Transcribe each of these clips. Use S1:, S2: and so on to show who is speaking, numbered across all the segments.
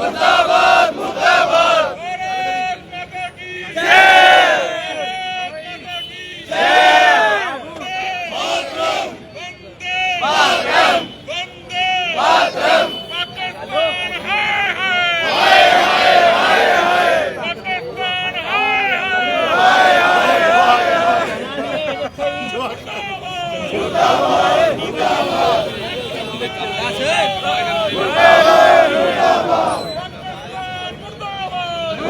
S1: ਮੁਰਦਾਬਾਦ ਮੁਰਦਾਬਾਦ। ਭਾਰਤ ਮਾਤਾ ਕੀ ਜੈ। ਭਾਰਤ ਮਾਤਾ ਕੀ ਜੈ। ਮਾਤਰਮ ਵੰਦੇ ਮਾਤਰਮ ਵੰਦੇ ਮਾਤਰਮ ਪਾਕਿਸਤਾਨ ਹਾਏ ਹਾਏ ਹਾਏ ਹਾਏ ਹਾਏ ਪਾਕਿਸਤਾਨ ਹਾਏ ਹਾਏ ਹਾਏ ਹਾਏ ਮੁਰਦਾਬਾਦ ਮੁਰਦਾਬਾਦ ਮੁਰਦਾਬਾਦ ਮੁਰਦਾਬਾਦ।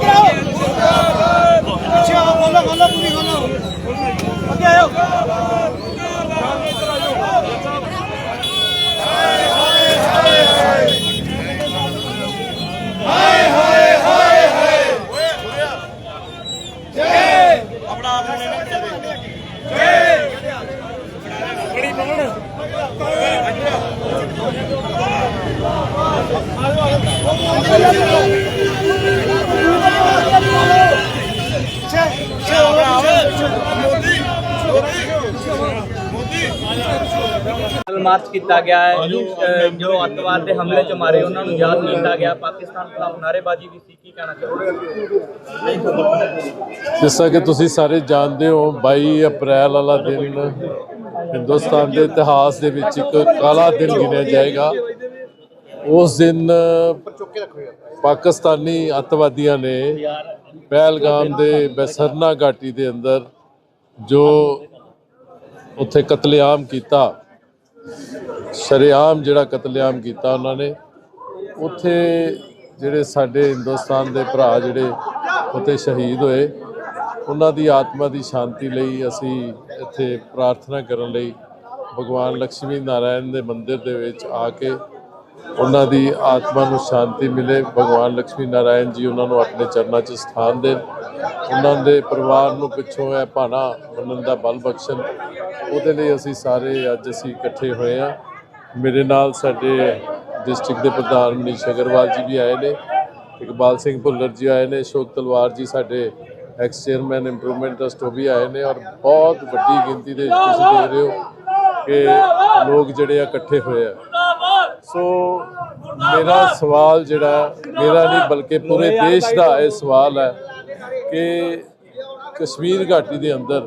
S1: ਕੱਲ ਮਾਰਚ ਕੀਤਾ ਗਿਆ ਹੈ। ਜੋ ਅੱਤਵਾਦ ਦੇ ਹਮਲੇ ਚ ਮਾਰੇ ਉਹਨਾਂ ਨੂੰ ਯਾਦ ਕੀਤਾ ਗਿਆ। ਪਾਕਿਸਤਾਨ ਖਿਲਾਫ ਨਾਅਰੇਬਾਜ਼ੀ ਵੀ ਸੀ। ਕੀ ਕਹਿਣਾ ਚਾਹੋਗੇ?
S2: ਜਿਸ ਤਰ੍ਹਾਂ ਕਿ ਤੁਸੀਂ ਸਾਰੇ ਜਾਣਦੇ ਹੋ 22 ਅਪ੍ਰੈਲ ਵਾਲਾ ਦਿਨ ਹਿੰਦੁਸਤਾਨ ਦੇ ਇਤਿਹਾਸ ਦੇ ਵਿੱਚ ਇੱਕ ਕਾਲਾ ਦਿਨ ਗਿਣਿਆ ਜਾਏਗਾ। ਉਸ ਦਿਨ ਪਾਕਿਸਤਾਨੀ ਅੱਤਵਾਦੀਆਂ ਨੇ ਪਹਿਲਗਾਮ ਦੇ ਬਸਰਨਾ ਘਾਟੀ ਦੇ ਅੰਦਰ ਜੋ ਉੱਥੇ ਕਤਲੇਆਮ ਕੀਤਾ ਸ਼ਰੇਆਮ ਜਿਹੜਾ ਕਤਲੇਆਮ ਕੀਤਾ ਉਹਨਾਂ ਨੇ ਉੱਥੇ ਜਿਹੜੇ ਸਾਡੇ ਹਿੰਦੁਸਤਾਨ ਦੇ ਭਰਾ ਜਿਹੜੇ ਉੱਥੇ ਸ਼ਹੀਦ ਹੋਏ ਉਹਨਾਂ ਦੀ ਆਤਮਾ ਦੀ ਸ਼ਾਂਤੀ ਲਈ ਅਸੀਂ ਇੱਥੇ ਪ੍ਰਾਰਥਨਾ ਕਰਨ ਲਈ ਭਗਵਾਨ ਲక్ష్ਮੀ ਨਾਰਾਇਣ ਦੇ ਮੰਦਿਰ ਦੇ ਵਿੱਚ ਆ ਕੇ ਉਹਨਾਂ ਦੀ ਆਤਮਾ ਨੂੰ ਸ਼ਾਂਤੀ ਮਿਲੇ, ਭਗਵਾਨ ਲక్ష్ਮੀ ਨਾਰਾਇਣ ਜੀ ਉਹਨਾਂ ਨੂੰ ਆਪਣੇ ਚਰਨਾਂ 'ਚ ਸਥਾਨ ਦੇਣ। ਉਹਨਾਂ ਦੇ ਪਰਿਵਾਰ ਨੂੰ ਪਿੱਛੋਂ ਇਹ ਭਾਣਾ ਉਹਨਾਂ ਦਾ ਬਲ ਬਖਸ਼ਣ। ਉਹਦੇ ਲਈ ਅਸੀਂ ਸਾਰੇ ਅੱਜ ਅਸੀਂ ਇਕੱਠੇ ਹੋਏ ਆ ਮੇਰੇ ਨਾਲ ਸਾਡੇ ਡਿਸਟ੍ਰਿਕਟ ਦੇ ਪ੍ਰਧਾਨ ਮਨੀਸ਼ ਅਗਰਵਾਲ ਜੀ ਵੀ ਆਏ ਨੇ, ਇਕਬਾਲ ਸਿੰਘ ਭੁੱਲਰ ਜੀ ਆਏ ਨੇ, ਅਸ਼ੋਕ ਤਲਵਾਰ ਜੀ ਸਾਡੇ ਐਕਸ ਚੇਅਰਮੈਨ ਇੰਪਰੂਵਮੈਂਟ ਟਰਸਟ ਉਹ ਵੀ ਆਏ ਨੇ ਔਰ ਬਹੁਤ ਵੱਡੀ ਗਿਣਤੀ ਦੇ ਵਿੱਚ ਤੁਸੀਂ ਦੇਖ ਰਹੇ ਹੋ ਕਿ ਲੋਕ ਜਿਹੜੇ ਆ ਇਕੱਠੇ ਹੋਏ ਆ। ਸੋ ਮੇਰਾ ਸਵਾਲ ਜਿਹੜਾ ਮੇਰਾ ਨਹੀਂ ਬਲਕਿ ਪੂਰੇ ਦੇਸ਼ ਦਾ ਇਹ ਸਵਾਲ ਹੈ ਕਿ ਕਸ਼ਮੀਰ ਘਾਟੀ ਦੇ ਅੰਦਰ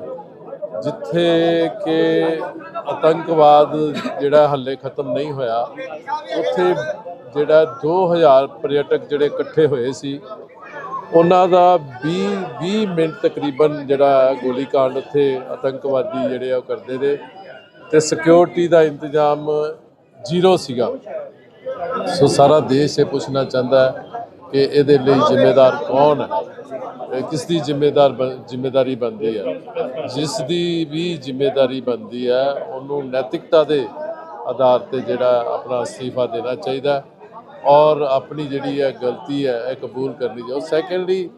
S2: ਜਿੱਥੇ ਕਿ ਆਤੰਕਵਾਦ ਜਿਹੜਾ ਹੱਲੇ ਖਤਮ ਨਹੀਂ ਹੋਇਆ, ਉੱਥੇ ਜਿਹੜਾ 2000 ਪਰਯਟਕ ਜਿਹੜੇ ਇਕੱਠੇ ਹੋਏ ਸੀ, ਉਹਨਾਂ ਦਾ 20 20 ਮਿੰਟ ਤਕਰੀਬਨ ਜਿਹੜਾ ਗੋਲੀकांड ਉੱਥੇ ਆਤੰਕਵਾਦੀ ਜਿਹੜੇ ਆ ਉਹ ਕਰਦੇ ਨੇ ਤੇ ਸਿਕਿਉਰਿਟੀ ਦਾ ਇੰਤਜ਼ਾਮ ਜ਼ੀਰੋ ਸੀਗਾ। ਸੋ ਸਾਰਾ ਦੇਸ਼ ਇਹ ਪੁੱਛਣਾ ਚਾਹੁੰਦਾ ਹੈ ਕਿ ਇਹਦੇ ਲਈ ਜ਼ਿੰਮੇਦਾਰ ਕੌਣ ਹੈ? ਕਿਸ ਦੀ ਜ਼ਿੰਮੇਦਾਰ ਬਣ- ਜ਼ਿੰਮੇਦਾਰੀ ਬਣਦੀ ਹੈ? ਜਿਸ ਦੀ ਵੀ ਜ਼ਿੰਮੇਦਾਰੀ ਬਣਦੀ ਹੈ, ਉਹਨੂੰ ਨੈਤਿਕਤਾ ਦੇ ਆਧਾਰ ਤੇ ਜਿਹੜਾ ਆਪਣਾ ਅਸਤੀਫਾ ਦੇਣਾ ਚਾਹੀਦਾ ਔਰ ਆਪਣੀ ਜਿਹੜੀ ਹੈ ਗਲਤੀ ਹੈ, ਇਹ ਕਬੂਲ ਕਰਨੀ ਚਾਹੀਦੀ ਸੈਕੰਡਲੀ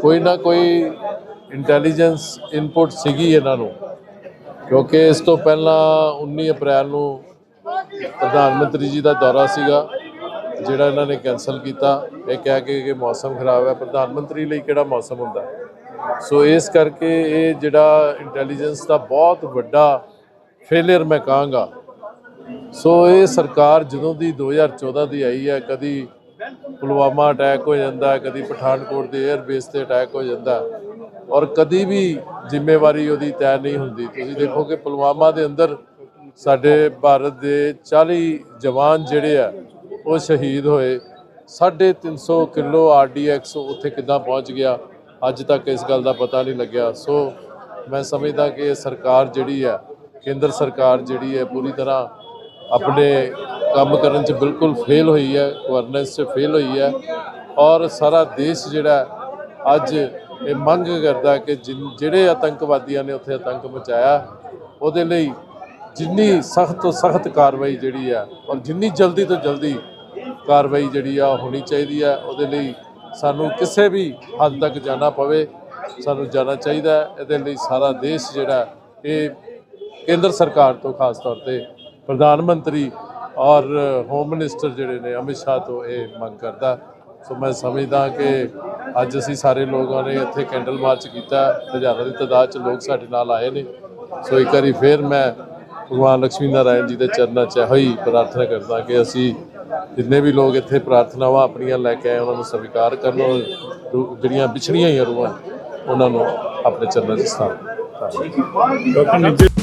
S2: ਕੋਈ ਨਾ ਕੋਈ ਇੰਟੈਲੀਜੈਂਸ ਇਨਪੁਟ ਸੀਗੀ ਇਹਨਾਂ ਨੂੰ, ਕਿਉਂਕਿ ਇਸ ਤੋਂ ਪਹਿਲਾਂ 19 ਅਪ੍ਰੈਲ ਨੂੰ ਪ੍ਰਧਾਨ ਮੰਤਰੀ ਜੀ ਦਾ ਦੌਰਾ ਸੀਗਾ, ਜਿਹੜਾ ਇਹਨਾਂ ਨੇ ਕੈਨਸਲ ਕੀਤਾ। ਇਹ ਕਹਿ ਕੇ ਕਿ ਮੌਸਮ ਖਰਾਬ ਹੈ। ਪ੍ਰਧਾਨ ਮੰਤਰੀ ਲਈ ਕਿਹੜਾ ਮੌਸਮ ਹੁੰਦਾ? ਸੋ ਇਸ ਕਰਕੇ ਇਹ ਜਿਹੜਾ ਇੰਟੈਲੀਜੈਂਸ ਦਾ ਬਹੁਤ ਵੱਡਾ ਫੇਲਿਅਰ ਮੈਂ ਕਹਾਂਗਾ। ਸੋ ਇਹ ਸਰਕਾਰ ਜਦੋਂ ਦੀ 2014 ਦੀ ਆਈ ਹੈ, ਕਦੀ ਪੁਲਵਾਮਾ ਅਟੈਕ ਹੋ ਜਾਂਦਾ, ਕਦੀ ਪਠਾਨਕੋਟ ਦੇ 에ਅਰ ਬੇਸ ਤੇ ਅਟੈਕ ਹੋ ਜਾਂਦਾ ਔਰ ਕਦੀ ਵੀ ਜ਼ਿੰਮੇਵਾਰੀ ਉਹਦੀ ਤੈਅ ਨਹੀਂ ਹੁੰਦੀ। ਤੁਸੀਂ ਦੇਖੋ ਕਿ ਪੁਲਵਾਮਾ ਦੇ ਅੰਦਰ ਸਾਡੇ ਭਾਰਤ ਦੇ 40 ਜਵਾਨ ਜਿਹੜੇ ਆ, ਉਹ ਸ਼ਹੀਦ ਹੋਏ। 350 ਕਿਲੋ ਆਰਡੀਐਕਸ ਉੱਥੇ ਕਿੱਦਾਂ ਪਹੁੰਚ ਗਿਆ, ਅੱਜ ਤੱਕ ਇਸ ਗੱਲ ਦਾ ਪਤਾ ਨਹੀਂ ਲੱਗਿਆ। ਸੋ ਮੈਂ ਸਮਝਦਾ ਕਿ ਇਹ ਸਰਕਾਰ ਜਿਹੜੀ ਹੈ ਕੇਂਦਰ ਸਰਕਾਰ ਜਿਹੜੀ ਹੈ ਪੂਰੀ ਤਰ੍ਹਾਂ ਆਪਣੇ ਕੰਮ ਕਰਨ 'ਚ ਬਿਲਕੁਲ ਫੇਲ ਹੋਈ ਹੈ ਗਵਰਨੈਂਸ 'ਚ ਫੇਲ ਹੋਈ ਹੈ ਔਰ ਸਾਰਾ ਦੇਸ਼ ਜਿਹੜਾ, ਅੱਜ ਇਹ ਮੰਗ ਕਰਦਾ ਕਿ ਜਿਨ- ਜਿਹੜੇ ਆਤੰਕਵਾਦੀਆਂ ਨੇ ਉੱਥੇ ਆਤੰਕ ਮਚਾਇਆ, ਉਹਦੇ ਲਈ ਜਿੰਨੀ ਸਖਤ ਤੋਂ ਸਖਤ ਕਾਰਵਾਈ ਜਿਹੜੀ ਆ ਔਰ ਜਿੰਨੀ ਜਲਦੀ ਤੋਂ ਜਲਦੀ ਕਾਰਵਾਈ ਜਿਹੜੀ ਆ ਉਹ ਹੋਣੀ ਚਾਹੀਦੀ ਆ, ਉਹਦੇ ਲਈ ਸਾਨੂੰ ਕਿਸੇ ਵੀ ਹੱਦ ਤੱਕ ਜਾਣਾ ਪਵੇ, ਸਾਨੂੰ ਜਾਣਾ ਚਾਹੀਦਾ ਇਹਦੇ ਲਈ ਸਾਰਾ ਦੇਸ਼ ਜਿਹੜਾ, ਇਹ ਕੇਂਦਰ ਸਰਕਾਰ ਤੋਂ ਖਾਸ ਤੌਰ ਤੇ ਪ੍ਰਧਾਨ ਮੰਤਰੀ ਔਰ ਹੋਮ ਮਿਨਿਸਟਰ ਜਿਹੜੇ ਨੇ ਅਮਿਤ ਸ਼ਾਹ ਤੋਂ ਇਹ ਮੰਗ ਕਰਦਾ। ਸੋ ਮੈਂ ਸਮਝਦਾ ਕਿ ਅੱਜ ਅਸੀਂ ਸਾਰੇ ਲੋਕਾਂ ਨੇ ਇੱਥੇ ਕੈਂਡਲ ਮਾਰਚ ਕੀਤਾ ਹਜ਼ਾਰਾਂ ਦੀ ਤਾਦਾਦ ਚ ਲੋਕ ਸਾਡੇ ਨਾਲ ਆਏ ਨੇ। ਸੋ ਇੱਕ ਵਾਰੀ ਫਿਰ ਮੈਂ ਭਗਵਾਨ ਲక్ష్ਮੀ ਨਾਰਾਇਣ ਜੀ ਦੇ ਚਰਨਾਂ 'ਚ ਇਹੋ ਹੀ ਪ੍ਰਾਰਥਨਾ ਕਰਦਾ ਕਿ ਅਸੀਂ ਜਿੰਨੇ ਵੀ ਲੋਕ ਇੱਥੇ ਪ੍ਰਾਰਥਨਾਵਾਂ ਆਪਣੀਆਂ ਲੈ ਕੇ ਆਏ, ਉਹਨਾਂ ਨੂੰ ਸਵੀਕਾਰ ਕਰਨ ਔਰ ਜਿਹੜੀਆਂ ਵਿਛੜੀਆਂ ਹੋਈਆਂ ਰੂਹਾਂ, ਉਹਨਾਂ ਨੂੰ ਆਪਣੇ ਚਰਨਾਂ 'ਚ ਸਥਾਨ ਦਿੱਤਾ ਡਾਕਟਰ